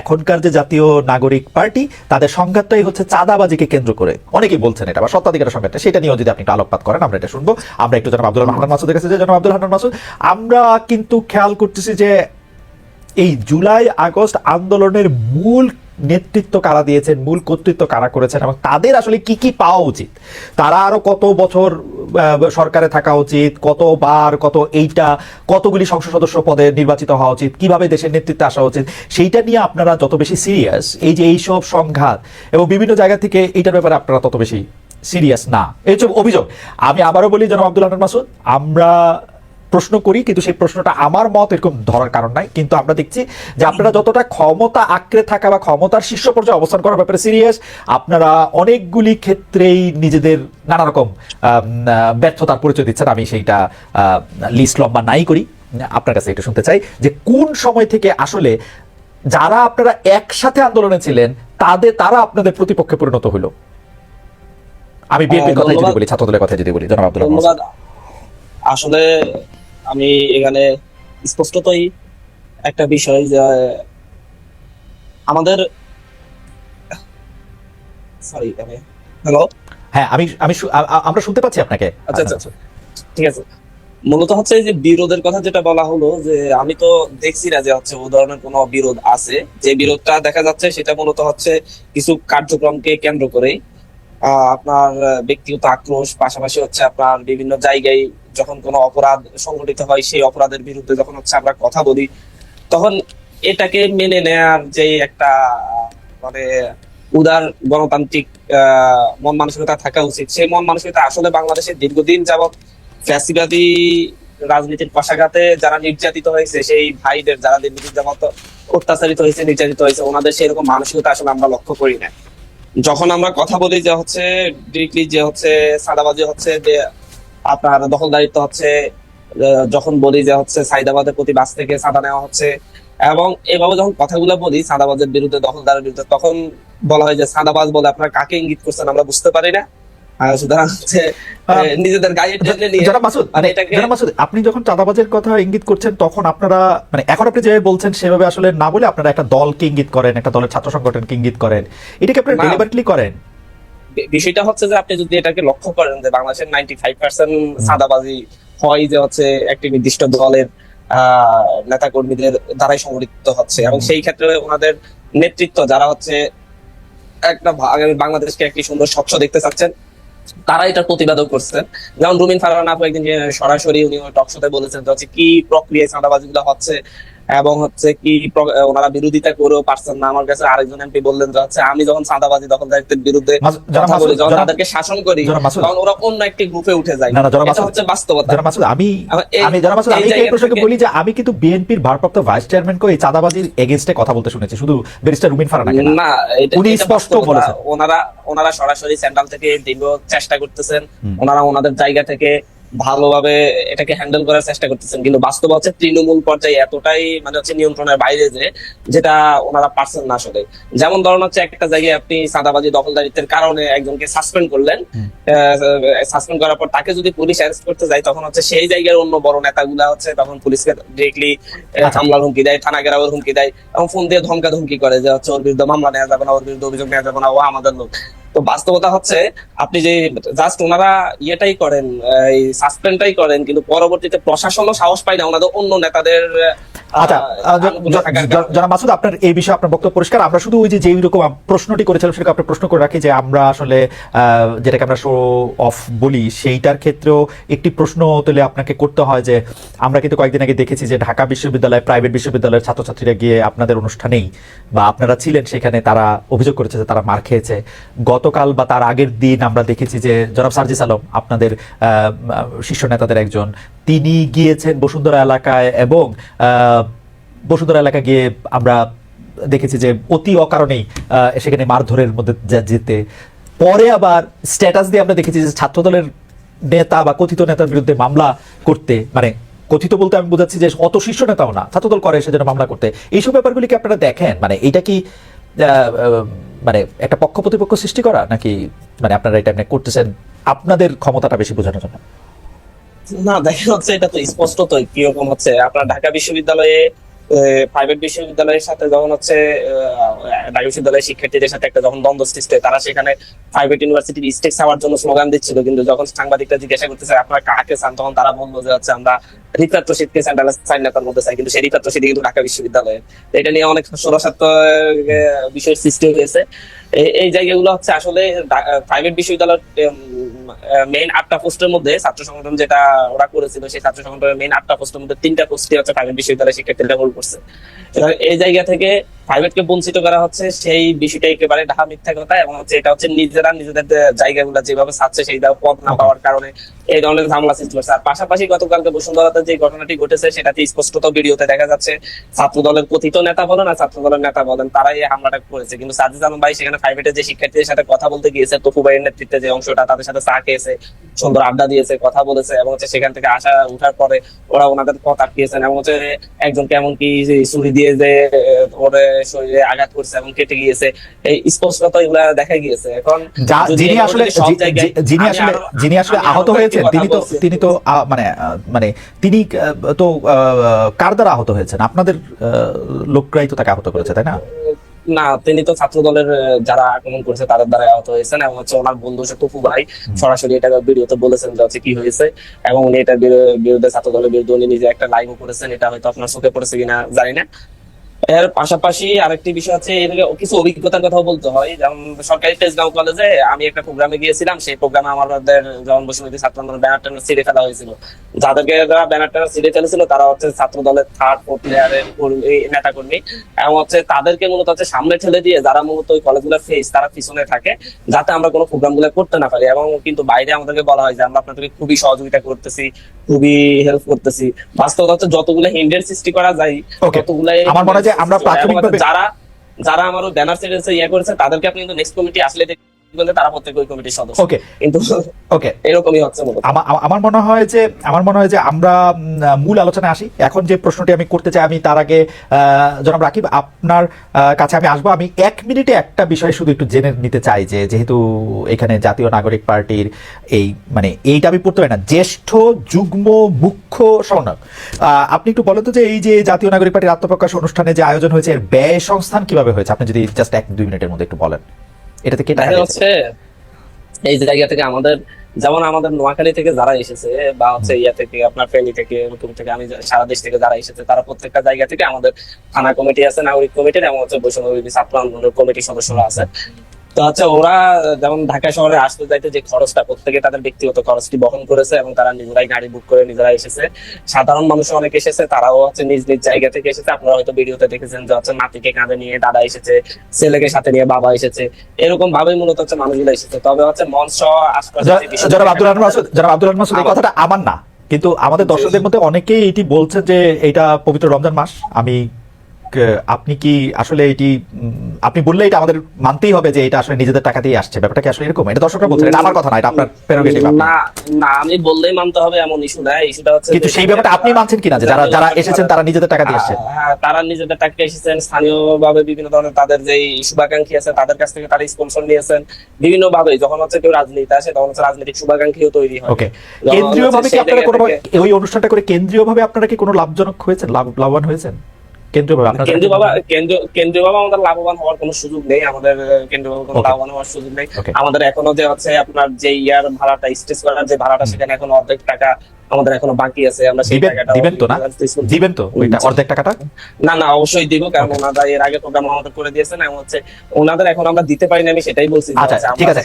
এখনকার যে জাতীয় নাগরিক পার্টি, তাদের সংঘাতটাই হচ্ছে চাঁদাবাজিকে কেন্দ্র করে। অনেকেই বলছেন এটা, বা সত্যাধিকার সংঘাতটা, সেটা নিয়েও যদি আপনি একটু আলোকপাত করেন, আমরা এটা শুনব। আমরা একটু জনাব আব্দুল হান্নান মাসুদের কাছে যে জনাব আব্দুল হান্নান মাসুদ, আমরা কিন্তু খেয়াল করতেছি যে এই জুলাই আগস্ট আন্দোলনের মূল নেতৃত্ব কারা দিয়েছেন, মূল কর্তৃত্ব কারা করেছেন এবং তাদের আসলে কি কি পাওয়া উচিত? তারা আরও কত বছর সরকারে থাকা উচিত কতবার কত এইটা, কতগুলি সংসদ সদস্য পদে নির্বাচিত হওয়া উচিত, কীভাবে দেশের নেতৃত্বে আসা উচিত, সেইটা নিয়ে আপনারা যত বেশি সিরিয়াস এই যে এইসব সংঘাত এবং বিভিন্ন জায়গা থেকে এইটার ব্যাপারে আপনারা তত বেশি সিরিয়াস না। এই অভিযোগ, আমি আবারও বলি জনাব আব্দুল হান্নান মাসুদ, আমরা প্রশ্ন করি কিন্তু সেই প্রশ্নটা আমার মত এরকম ধরার কারণ নাই। কিন্তু আমরা দেখছি যে আপনারা যতটা ক্ষমতা আঁকড়ে থাকা বা ক্ষমতার শীর্ষ পর্যায়ে অবস্থান করার ব্যাপারে সিরিয়াস আপনারা অনেকগুলি ক্ষেত্রেই নিজেদের নানা রকম ব্যর্থতার পরিচয় দিচ্ছেন। আমি সেইটা লিস্ট লম্বা নাই করি। আপনার কাছে এটা শুনতে চাই যে কোন সময় থেকে আসলে যারা আপনারা একসাথে আন্দোলনে ছিলেন তাদের তারা আপনাদের প্রতিপক্ষে পরিণত হলো আমি বিএনপির আহ, কথা যদি বলি ছাত্রদলের কথা যদি বলি। জনাব আব্দুল আসলে আমি এখানে স্পষ্টতই একটা বিষয় যে আমাদের সরি আমি হ্যালো হ্যাঁ আমি আমি আমরা শুনতে পাচ্ছি আপনাকে। আচ্ছা, আচ্ছা। ঠিক আছে। মূলত হচ্ছে যে বিরোধের কথা যেটা বলা হলো যে আমি তো দেখছি না যে হচ্ছে ও ধরনের কোনো বিরোধ আছে। যে বিরোধটা দেখা যাচ্ছে সেটা মূলত হচ্ছে কিছু কার্যক্রমকে কেন্দ্র আহ, আপনার ব্যক্তিগত আক্রোশ পাশাপাশি হচ্ছে আপনার বিভিন্ন জায়গায় যখন কোনো অপরাধ সংঘটিত হয়, সেই অপরাধের বিরুদ্ধে যখন হচ্ছে আমরা কথা বলি, তখন এটাকে মেনে নেয়ার যে একটা মানে উদার গণতান্ত্রিক মন মানসিকতা থাকা উচিত। সেই মন মানসিকতা আসলে বাংলাদেশে দীর্ঘদিন যাবৎ ফ্যাসিবাদী রাজনীতির পাশাঘাতে যারা নির্যাতিত হয়েছে, সেই ভাইদের যারা দীর্ঘদিন যাবৎ অত্যাচারিত হয়েছে, নির্যাতিত হয়েছে, ওনাদের সেরকম মানসিকতা আসলে আমরা লক্ষ্য করি না। যখন আমরা কথা বলি যে হচ্ছে ডিরেক্টলি যে হচ্ছে সাদাবাজি হচ্ছে, যে আপনার দখলদারিত্ব হচ্ছে যখন বলি যে হচ্ছে সাইদাবাদের প্রতি বাস থেকে সাদা নেওয়া হচ্ছে এবং এভাবে যখন কথাগুলো বলি সাদাবাজের বিরুদ্ধে দখলদারের বিরুদ্ধে তখন বলা হয় যে সাদাবাজ বলে আপনারা কাকে ইঙ্গিত করছেন আমরা বুঝতে পারি না। সুতরাং হচ্ছে নিজেদের গায়ে টেনে নিয়ে যারা মাসুদ মানে যারা মাসুদ আপনি যখন চাঁদাবাজের কথা ইঙ্গিত করছেন তখন আপনারা মানে এখন আপনি যেভাবে বলছেন সেভাবে আসলে না বলে আপনারা একটা দলকে ইঙ্গিত করেন একটা দলের ছাত্র সংগঠনকে ইঙ্গিত করেন। এটাকে আপনারা। ডেলিভারেটলি করেন? বিষয়টা হচ্ছে যে আপনি যদি এটাকে লক্ষ্য করেন যে বাংলাদেশের নাইনটি ফাইভ পার্সেন্ট সাদাবাজি হয় যে হচ্ছে একটি নির্দিষ্ট দলের নেতা কর্মীদের দ্বারাই সংগঠিত হচ্ছে। এবং সেই ক্ষেত্রে ওনাদের নেতৃত্ব যারা হচ্ছে একটা আগামী বাংলাদেশকে একটি সুন্দর স্বচ্ছ দেখতে চাচ্ছেন তারা এটা প্রতিবাদও করছেন যেমন রুমিন ফারহান আপু একদিন সরাসরি উনি টক শোতে বলেছেন যে হচ্ছে কি প্রক্রিয়ায় চাঁদাবাজি গুলো হচ্ছে এবং হচ্ছে কি ওনারা বিরোধিতা করেও পারছেন না। আমার কাছে আরেকজন এমপি বললেন যে হচ্ছে আমি যখন চাঁদাবাজি দখলদারিত্বের বিরুদ্ধে কথা বলি যখন তাদেরকে শাসন করি তখন ওরা অন্য একটি গ্রুপে উঠে যায়। এটা হচ্ছে বাস্তবতা। আমি আমি যারা মাসুদ আমি এই প্রসঙ্গে বলি যে আমি কিন্তু বিএনপির ভারপ্রাপ্ত ভাইস চেয়ারম্যানকে এই চাঁদাবাজির এগেনস্টে কথা বলতে শুনেছি। শুধু ব্যারিস্টার রুমিন না। উনি স্পষ্ট বলেছেন। ওনারা ওনারা সরাসরি সেন্ট্রাল থেকে দীর্ঘ চেষ্টা করতেছেন। ওনারা ওনাদের জায়গা থেকে ভালোভাবে এটাকে হ্যান্ডেল করার চেষ্টা করতেছেন। কিন্তু বাস্তব হচ্ছে তৃণমূল পর্যায়ে এতটাই মানে হচ্ছে নিয়ন্ত্রণের বাইরে যে যেটা ওনারা পারছেন না আসলে। যেমন ধরুন হচ্ছে একটা জায়গায় আপনি সাদাবাজি দখলদারিত্বের কারণে একজনকে সাসপেন্ড করলেন সাসপেন্ড করার পর তাকে যদি পুলিশ অ্যারেস্ট করতে যায় তখন হচ্ছে সেই জায়গার অন্য বড় নেতাগুলা হচ্ছে তখন পুলিশকে ডিরেক্টলি আচ্ছা। হামলার হুমকি দেয় থানা ঘেরাওয়ের হুমকি দেয় এবং ফোন দিয়ে ধমকা ধমকি করে যে হচ্ছে ওর বিরুদ্ধে মামলা নেওয়া যাবে না ওর বিরুদ্ধে অভিযোগ নেওয়া যাবে না ও আমাদের লোক। তো বাস্তবতা হচ্ছে আপনি যে জাস্ট ওনারা ইয়েটাই করেন এই সাসপেন্ডটাই করেন কিন্তু পরবর্তীতে প্রশাসনও সাহস পায় না ওনাদের অন্য নেতাদের আহ, আচ্ছা আহ, জ- আনুকূল্য জ- থাকার জ- কারণে। যারা মাসুদ আপনার এই বিষয়ে আপনার বক্তব্য পরিষ্কার আমরা শুধু ওই যে যেই রকম প্রশ্নটি করেছিলাম সেটাকে আপনার প্রশ্ন করে রাখি যে আমরা আসলে যেটাকে আমরা শো অফ বলি সেইটার ক্ষেত্রেও একটি প্রশ্ন তুলে আপনাকে করতে হয় যে আমরা কিন্তু কয়েকদিন আগে দেখেছি যে ঢাকা বিশ্ববিদ্যালয় প্রাইভেট বিশ্ববিদ্যালয়ের ছাত্রছাত্রীরা গিয়ে আপনাদের অনুষ্ঠানেই বা আপনারা ছিলেন সেখানে তারা অভিযোগ করেছে যে তারা মার খেয়েছে গতকাল বা তার আগের দিন আমরা দেখেছি যে জনাব সার্জিস আলম, আপনাদের শীর্ষ নেতাদের একজন, তিনি গিয়েছেন বসুন্ধরা এলাকায় এবং বসুন্ধরা এলাকা গিয়ে আমরা দেখেছি যে অতি অকারণেই সেখানে মারধরের মধ্যে যেতে। পরে আবার স্ট্যাটাস দিয়ে আমরা দেখেছি যে ছাত্রদলের নেতা বা কথিত নেতার বিরুদ্ধে মামলা করতে মানে কথিত বলতে আমি বোঝাচ্ছি যে অত শীর্ষ নেতাও না, ছাত্রদল করে সেজন্য মামলা করতে। এইসব ব্যাপারগুলি কি আপনারা দেখেন? মানে এটা কি মানে একটা পক্ষ প্রতিপক্ষ সৃষ্টি করা নাকি মানে আপনারা এটা করতেছেন? আপনাদের ক্ষমতাটা বেশি বোঝানোর জন্য। না, দেখা হচ্ছে এটা তো স্পষ্ট তো কীরকম হচ্ছে। আপনার ঢাকা বিশ্ববিদ্যালয়ে প্রাইভেট বিশ্ববিদ্যালয়ের সাথে যখন হচ্ছে ঢাকা বিশ্ববিদ্যালয়ের শিক্ষার্থীদের সাথে একটা যখন দ্বন্দ্ব সৃষ্টি তারা সেখানে প্রাইভেট ইউনিভার্সিটির স্টেক হওয়ার জন্য স্লোগান দিচ্ছিল। কিন্তু যখন সাংবাদিকরা জিজ্ঞাসা করতেছে, আপনারা কাকে চান? তখন তারা বলল যে হচ্ছে, আমরা রিফাত রশিদকে মধ্যে চাই। কিন্তু সেই কিন্তু ঢাকা বিশ্ববিদ্যালয়ে। এটা নিয়ে অনেক ষোড়শাত্ম বিষয়ের সৃষ্টি হয়েছে। এই- জায়গাগুলো হচ্ছে আসলে প্রাইভেট বিশ্ববিদ্যালয়ের মেইন আটটা পোস্টের মধ্যে ছাত্র সংগঠন যেটা ওরা করেছিল, সেই ছাত্র সংগঠনের মেইন আটটা পোস্টের মধ্যে তিনটা পোস্টই হচ্ছে প্রাইভেট বিশ্ববিদ্যালয়ের শিক্ষার্থীরা হোল্ড করছে। এই জায়গা থেকে প্রাইভেটকে বঞ্চিত করা হচ্ছে সেই বিষয়টা একেবারে ঢাকা মিথ্যা কথা এবং হচ্ছে এটা হচ্ছে নিজেরা নিজেদের জায়গাগুলো যেভাবে ছাড়ছে সেইভাবে পদ না পাওয়ার কারণে এই ধরনের ঝামেলা সৃষ্টি করছে আর পাশাপাশি গতকালকে বসুন্ধরাতে যে ঘটনাটি ঘটেছে সেটাতে স্পষ্টত ভিডিওতে দেখা যাচ্ছে ছাত্র দলের কথিত নেতা বলেন আর ছাত্র দলের নেতা বলেন তারাই এই হামলাটা করেছে। কিন্তু সাজিদ আলম ভাই সেখানে প্রাইভেটের যে শিক্ষার্থীদের সাথে কথা বলতে গিয়েছে তপু ভাইয়ের নেতৃত্বে যে অংশটা তাদের সাথে চা খেয়েছে সুন্দর আড্ডা দিয়েছে কথা বলেছে এবং হচ্ছে সেখান থেকে আসা উঠার পরে ওরা ওনাদের পথ আটকিয়েছেন এবং হচ্ছে একজন কেমন কি যে ছুরি দিয়ে যে ওর শরীরে আঘাত করছে এবং কেটে গিয়েছে। এই স্পষ্টত এগুলা দেখা গিয়েছে। এখন যিনি আসলে যিনি আসলে যিনি আসলে আহত হয়েছেন তিনি তো তিনি তো মানে মানে তিনি তো কার দ্বারা আহত হয়েছেন? আপনাদের লোকরাই তো তাকে আহত করেছে তাই না? না তিনি তো ছাত্র দলের যারা আক্রমণ করেছে তাদের দ্বারা আহত হয়েছেন এবং হচ্ছে ওনার বন্ধু হচ্ছে টুকু ভাই। সরাসরি এটা ভিডিওতে বলেছেন যে হচ্ছে কি হয়েছে এবং উনি এটার বিরু- বিরুদ্ধে ছাত্র দলের বিরুদ্ধে উনি নিজে একটা লাইভও করেছেন। এটা হয়তো আপনার চোখে পড়েছে কিনা জানি না। এর পাশাপাশি আরেকটি বিষয় আছে এদিকে কিছু অভিজ্ঞতার কথাও বলতে হয়। যেমন সরকারি তেজগাঁও কলেজে আমি একটা প্রোগ্রামে গিয়েছিলাম সেই প্রোগ্রামে আমাদের যেমন বসুমতী ছাত্র আন্দোলন ব্যানার টানার ছিঁড়ে ফেলা হয়েছিল। যাদেরকে যারা ব্যানার টানার ছিঁড়ে ফেলেছিল তারা হচ্ছে ছাত্র দলের থার্ড ফোর্থ লেয়ারের নেতা কর্মী এবং হচ্ছে তাদেরকে মূলত হচ্ছে সামনে ঠেলে দিয়ে যারা মূলত ওই কলেজগুলোর ফেস তারা পিছনে থাকে যাতে আমরা কোনো প্রোগ্রামগুলো করতে না পারি। এবং কিন্তু বাইরে আমাদেরকে বলা হয় যে আমরা আপনাদেরকে খুবই সহযোগিতা করতেছি খুবই হেল্প করতেছি। বাস্তবতা হচ্ছে যতগুলো হিন্ডের সৃষ্টি করা যায়. ততগুলাই আমার মনে হয় আমরা প্রাথমিকভাবে- যারা যারা আমার ব্যানার সেটেন্সে ইয়ে করেছে তাদেরকে আপনি কিন্তু নেক্সট কমিটি আসলে দেখবেন তারা প্রত্যেক ওই কমিটির সদস্য। ওকে কিন্তু ওকে এরকমই হচ্ছে মূলত। আমা- আমা- আমার মনে হয় যে আমার মনে হয় যে আমরা মূল আলোচনায় আসি। এখন যে প্রশ্নটি আমি করতে চাই আমি তার আগে জনাব রাকিব আপনার কাছে আমি আসব। আমি এক মিনিটে একটা বিষয় শুধু একটু জেনে নিতে চাই যে যেহেতু এখানে জাতীয় নাগরিক পার্টির এই মানে এইটা আমি পড়তে পারি না। জ্যেষ্ঠ যুগ্ম মুখ্য সমন্বয়ক। আপনি একটু বলেন তো যে এই যে জাতীয় নাগরিক পার্টির আত্মপ্রকাশ অনুষ্ঠানে যে আয়োজন হয়েছে এর ব্যয় সংস্থান কীভাবে হয়েছে? আপনি যদি জাস্ট এক দুই মিনিটের মধ্যে একটু বলেন। এটাতে কি টাকা দেখা এই জায়গা থেকে আমাদের যেমন আমাদের নোয়াখালী থেকে যারা এসেছে বা হচ্ছে ইয়া থেকে আপনার ফেনী থেকে নতুন থেকে আমি সারা দেশ থেকে যারা এসেছে তারা প্রত্যেকটা জায়গা থেকে আমাদের থানা কমিটি আছে নাগরিক কমিটি এবং হচ্ছে বৈষম্য বিরোধী ছাত্র আন্দোলনের কমিটির সদস্যরা আছে। তো আচ্ছা ওরা যেমন ঢাকা শহরে আসতে যাইতে যে খরচটা প্রত্যেকে তাদের ব্যক্তিগত খরচটি বহন করেছে এবং তারা নিজেরাই গাড়ি বুক করে নিজেরা এসেছে। সাধারণ মানুষ অনেক এসেছে তারাও হচ্ছে নিজ নিজ জায়গা থেকে এসেছে। আপনারা হয়তো ভিডিওতে দেখেছেন যে হচ্ছে নাতিকে কাঁধে নিয়ে দাদা এসেছে ছেলেকে সাথে নিয়ে বাবা এসেছে। এরকম ভাবে মূলত হচ্ছে মানুষগুলো এসেছে। তবে হচ্ছে মঞ্চ আশপাশে যে বিষয়টা জনাব আব্দুল রহমান আব্দুল এই কথাটা আমার না। কিন্তু আমাদের দর্শকদের মধ্যে অনেকেই এটি বলছে যে এটা পবিত্র রমজান মাস। আমি আপনি কি আসলে এটি আপনি বললে এটা আমাদের মানতেই হবে যে এটা আসলে নিজেদের টাকা দিয়ে আসছে। ব্যাপারটা কি আসলে এরকম? এটা দর্শকরা বলছেন এটা আমার কথা না এটা আপনার প্রেরোগেটিভ না না আমি বললেই মানতে হবে এমন ইস্যু না ইস্যুটা হচ্ছে কিন্তু সেই ব্যাপারটা আপনি মানছেন কিনা যে যারা যারা এসেছেন তারা নিজেদের টাকা দিয়ে এসেছেন হ্যাঁ, তারা নিজেদের টাকা এসেছেন স্থানীয় ভাবে বিভিন্ন ধরনের তাদের যে শুভাকাঙ্ক্ষী আছে তাদের কাছ থেকে তারা স্পন্সর নিয়েছেন বিভিন্ন ভাবে যখন হচ্ছে কেউ রাজনীতি আসে তখন হচ্ছে রাজনৈতিক শুভাকাঙ্ক্ষীও তৈরি হয়। ওকে কেন্দ্রীয়ভাবে কি আপনারা কোনো ওই অনুষ্ঠানটা করে কেন্দ্রীয়ভাবে আপনারা কি কোনো লাভজনক হয়েছে লাভ লাভবান হয়েছেন? কেন্দ্রীয় বাবা কেন্দ্রীয় কেন্দ্রীয় বাবা আমাদের লাভবান হওয়ার কোনো সুযোগ নেই আমাদের কেন্দ্রীয় বাবা কোনো লাভবান হওয়ার সুযোগ নেই। আমাদের এখনও যে হচ্ছে আপনার যে ইয়ার ভাড়াটা স্টেজ করার যে ভাড়াটা সেখানে এখন অর্ধেক টাকা আমাদের এখনও বাকি আছে। আমরা সেই টাকাটা দিবেন তো না? দিবেন তো ওইটা অর্ধেক টাকাটা? না না অবশ্যই দিব কারণ ওনারা এর আগে প্রোগ্রাম আমাদের করে দিয়েছেন এবং হচ্ছে ওনাদের এখন আমরা দিতে পারি না আমি সেটাই বলছি। যে আচ্ছা ঠিক আছে।